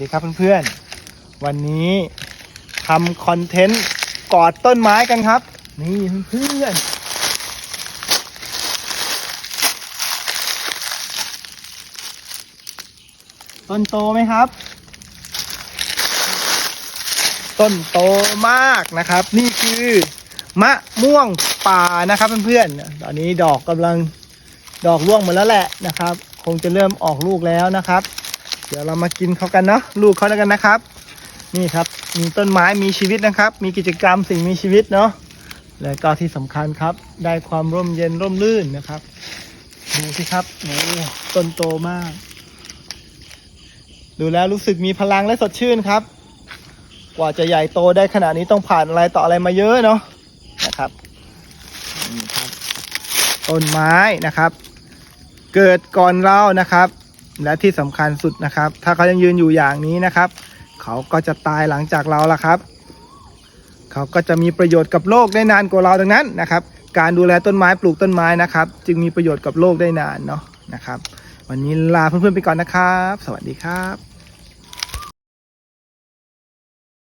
ดีครับเพื่อนๆ วันนี้ทำคอนเทนต์กอดต้นไม้กันครับ นี่เพื่อนๆ ต้นโตไหมครับ ต้นโตมากนะครับ นี่คือมะม่วงป่านะครับเพื่อนๆ ตอนนี้ดอกกำลังดอกร่วงหมดแล้วแหละนะครับ คงจะเริ่มออกลูกแล้วนะครับ เดี๋ยวเรามากินเขากันเนาะลูกเขาแล้วกันนะครับ นี่ครับมีต้นไม้มีชีวิตนะครับ มีกิจกรรมสิ่งมีชีวิตเนาะและก็ที่สำคัญครับ ได้ความร่มเย็นร่มรื่นนะครับดูสิครับโอ้ต้นโตมาก ดูแล้วรู้สึกมีพลังและสดชื่นครับ กว่าจะใหญ่โตได้ขนาดนี้ต้องผ่านอะไรต่ออะไรมาเยอะเนาะนะครับต้นไม้นะครับ เกิดก่อนเรานะครับ และที่สำคัญสุดนะครับ ถ้าเขายังยืนอยู่อย่างนี้นะครับ เขาก็จะตายหลังจากเราละครับ เขาก็จะมีประโยชน์กับโลกได้นานกว่าเราดังนั้นนะครับ การดูแลต้นไม้ปลูกต้นไม้นะครับ จึงมีประโยชน์กับโลกได้นานเนาะนะครับ วันนี้ลาเพื่อนๆไปก่อนนะครับ สวัสดีครับ